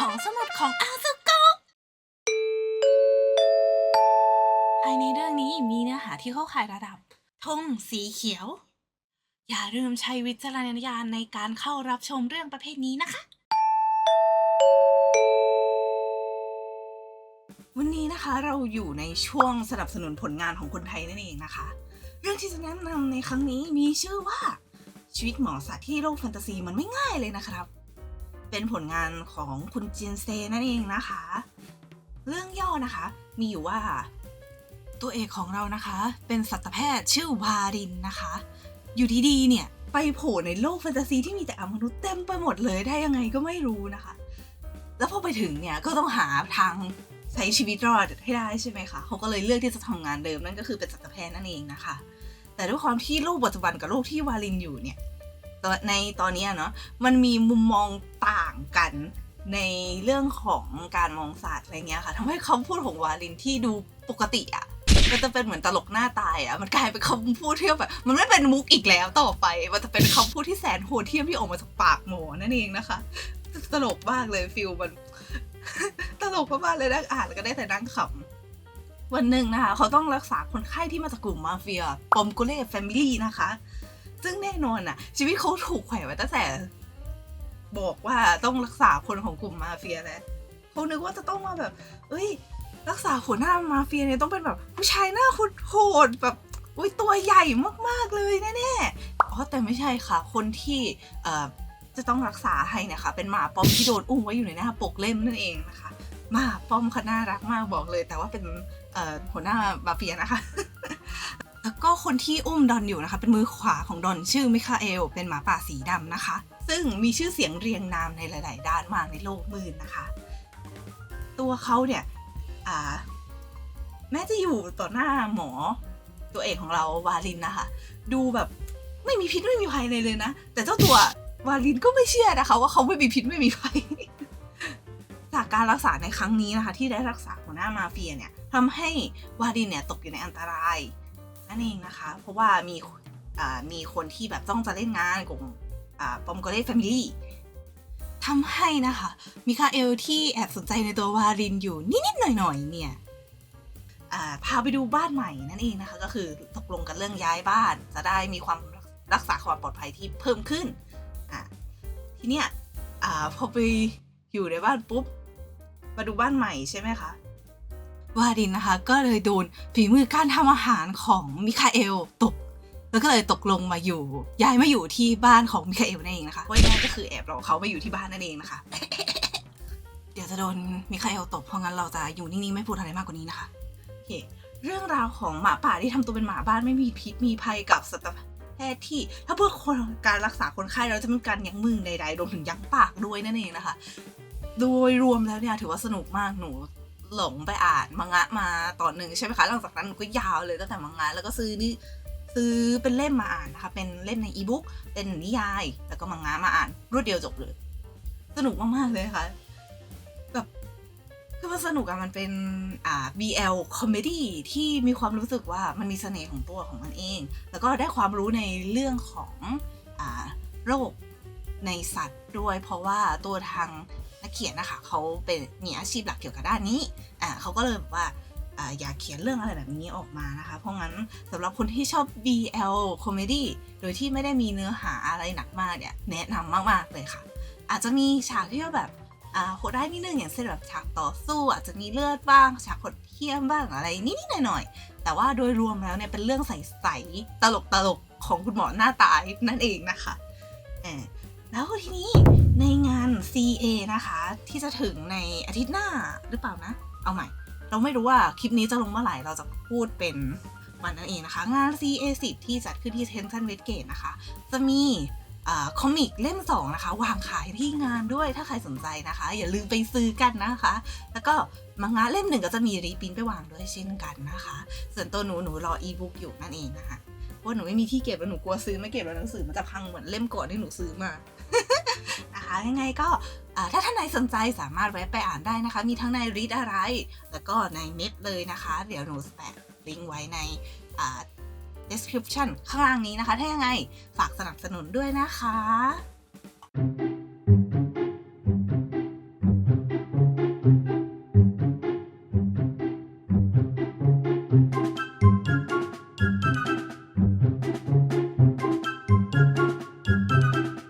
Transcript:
ของสมุดของอาซุโกะภายในเรื่องนี้มีเนื้อหาที่เข้าข่ายระดับธงสีเขียว อย่าลืมใช้วิจารณญาณในการเข้ารับชมเรื่องประเภทนี้นะคะ วันนี้นะคะเราอยู่ในช่วงสนับสนุนผลงานของคนไทยนั่นเองนะคะ เรื่องที่จะแนะนำในครั้งนี้มีชื่อว่าชีวิตหมอสัตว์ที่โลกแฟนตาซีมันไม่ง่ายเลยนะครับ เป็นผลงานของคุณจินเซนั่นเองนะคะ เรื่องย่อนะคะ มีอยู่ว่า ตัวเอกของเรานะคะ เป็นสัตวแพทย์ชื่อวารินนะคะ อยู่ดีๆเนี่ยไปโผล่ในโลกแฟนตาซีที่มีแต่อมนุษย์เต็มไปหมดเลยได้ยังไงก็ไม่รู้นะคะ แล้วพอไปถึงเนี่ยก็ต้องหาทางใช้ชีวิตรอดให้ได้ใช่ไหมคะเขาก็เลยเลือกที่จะทำงานเดิมนั่นก็คือเป็นสัตวแพทย์นั่นเองนะคะ แต่ด้วยความที่โลกปัจจุบันกับโลกที่วาลินอยู่เนี่ย ในตอนนี้เนาะมันมีมุมมองต่างกันในเรื่องของการมองศาสตร์อะไรเงี้ยค่ะทำให้คำพูดของวาลินที่ดูปกติอะมันจะเป็นเหมือนตลกหน้าตายอะมันกลายเป็นคำพูดที่แบบมันไม่เป็นมุกอีกแล้วต่อไป มันจะเป็นคำพูดที่แสนโหดเที่ยมที่ออกมาจากปากหมอนั่นเองนะคะ ตลกมากเลยฟิลมัน ตลกมากเลยนั่งอ่านแล้วก็ได้แต่นั่งขำวันหนึ่งนะคะ เขาต้องรักษาคนไข้ที่มาจากกลุ่มมาเฟียปอมโกเล่แฟมิลี่นะคะ ซึ่งแน่นอนอะชีวิตเขาถูกแขวนไว้ตั้งแต่ บอกว่าต้องรักษาคนของกลุ่มมาเฟียแล้วเขานึกว่าจะต้องมาแบบ เอ้ย รักษาหัวหน้ามาเฟียเนี่ยต้องเป็นแบบ ผู้ชายหน้าโหดแบบอุ้ยตัวใหญ่มากๆเลยแน่ๆอ๋อแต่ไม่ใช่ค่ะ คนที่เอ่อจะต้องรักษาให้นี่ยค่ะเป็นหมาปอมที่โดนอุ้มไว้อยู่ในหน้าปกเล่มนั่นเองนะคะหมาป้อมเขาน่ารักมากบอกเลย แต่ว่าเป็นเอ่อหัวหน้ามาเฟียนะคะ แล้วก็คนที่อุ้มดอนอยู่นะคะ เป็นมือขวาของดอนชื่อมิคาเอล เป็นหมาป่าสีดำนะคะ ซึ่งมีชื่อเสียงเรียงนามในหลาย ๆ ด้านมากในโลกมืดนะคะ ตัวเขาเนี่ยแม้จะอยู่ต่อหน้าหมอตัวเอกของเราวาลินนะคะ ดูแบบไม่มีพิษไม่มีภัยเลยเลยนะ แต่เจ้าตัววาลินก็ไม่เชื่อนะคะ ว่าเขาไม่มีพิษไม่มีภัยจากการรักษาในครั้งนี้นะคะ ที่ได้รักษาหัวหน้ามาเฟียเนี่ยทำให้วาดินเนี่ยตกอยู่ในอันตราย นั่นเองนะคะ เพราะว่ามีมีคนที่แบบต้องจะเล่นงานกลุ่มปอมโกเล่แฟมิลี่ทำให้นะคะ มิคาเอลที่แอบสนใจในตัววารินอยู่นิดๆหน่อยๆเนี่ยพาไปดูบ้านใหม่นั่นเองนะคะ ก็คือตกลงกันเรื่องย้ายบ้าน จะได้มีความรักษาความปลอดภัยที่เพิ่มขึ้นทีเนี้ยอพอไปอยู่ในบ้านปุ๊บ มาดูบ้านใหม่ใช่ไหมคะ วาดินนะคะ ก็เลยโดนฝีมือการทำอาหารของมิคาเอลตก แล้วก็เลยตกลงมาอยู่ ย้ายมาอยู่ที่บ้านของมิคาเอลนั่นเองนะคะว่าง่ายก็คือแอบหลอกเขามาอยู่ที่บ้านนั่นเองนะคะ เดี๋ยวจะโดนมิคาเอลตกเพราะงั้นเราจะอยู่นิ่งๆไม่พูดอะไรมากกว่านี้นะคะโอเคเรื่องราวของหมาป่าที่ทำตัวเป็นหมาบ้านไม่มีพิษมีภัยกับสัตวแพทย์ที่ถ้าเพื่อคนการรักษาคนไข้เราจะเป็นการยั้งมือใดๆรวมถึงยั้งปากด้วยนั่นเองนะคะ โดยรวมแล้วเนี่ยถือว่าสนุกมากหนู หลงไปอ่านมังงะมาตอนหนึ่งใช่ไหมคะ หลังจากนั้นหนูก็ยาวเลยตั้งแต่มังงะแล้วก็ซื้อนี่ซื้อเป็นเล่มมาอ่านนะคะ เป็นเล่มในอีบุ๊กเป็นนิยาย แล้วก็มังงะมาอ่านรวดเดียวจบเลย สนุกมากๆเลยค่ะแบบคือมันสนุกอะมันเป็นอ่า BL คอมเมดี้ที่มีความรู้สึกว่ามันมีเสน่ห์ของตัวของมันเอง แล้วก็ได้ความรู้ในเรื่องของอ่าโรค ในสัตว์ด้วย เพราะว่าตัวทางนักเขียนนะคะเขาเป็นมีอาชีพหลักเกี่ยวกับด้านนี้อ่าเขาก็เลยแบบว่าอ่าอยากเขียนเรื่องอะไรแบบนี้ออกมานะคะ เพราะงั้นสำหรับคนที่ชอบ BL comedy โดยที่ไม่ได้มีเนื้อหาอะไรหนักมากเนี่ยแนะนำมาก ๆ เลยค่ะ อาจจะมีฉากที่แบบอ่าโหดได้นิดนึงอย่างเช่นแบบฉากต่อสู้อาจจะมีเลือดบ้าง ฉากโหดเหี้ยมบ้างอะไรนิดๆหน่อยๆแต่ว่าโดยรวมแล้วเนี่ยเป็นเรื่องใสๆตลกๆของคุณหมอหน้าตายนั่นเองนะคะ แล้วทีนี้ในงาน CA นะคะ ที่จะถึงในอาทิตย์หน้าหรือเปล่านะ เอาใหม่ เราไม่รู้ว่าคลิปนี้จะลงเมื่อไหร่เราจะพูดเป็นวันนั้นเองนะคะ งาน CA 10ที่จัดขึ้นที่เทนซันเวสเกตนะคะ จะมีอคอมิกเล่ม 2 นะคะ วางขายที่งานด้วยถ้าใครสนใจนะคะ อย่าลืมไปซื้อกันนะคะ แล้วก็มังงะเล่มหนึ่งก็จะมีรีปรินไปวางด้วยเช่นกันนะคะ ส่วนตัวหนูหนูรออีบุ๊กอยู่นั่นเองนะคะ ว่าหนูไม่มีที่เก็บแล้วหนูกลัวซื้อไม่เก็บแล้วหนังสือมันจะพังเหมือนเล่มก่อนที่หนูซื้อมานะคะยังไงก็ถ้าท่านใดสนใจสามารถแวะไปอ่านได้นะคะ มีทั้งในรีดอะไร แล้วก็ในเน็ตเลยนะคะ เดี๋ยวหนูแปะลิงก์ไว้ในอ่า description ข้างล่างนี้นะคะ ถ้ายังไงฝากสนับสนุนด้วยนะคะ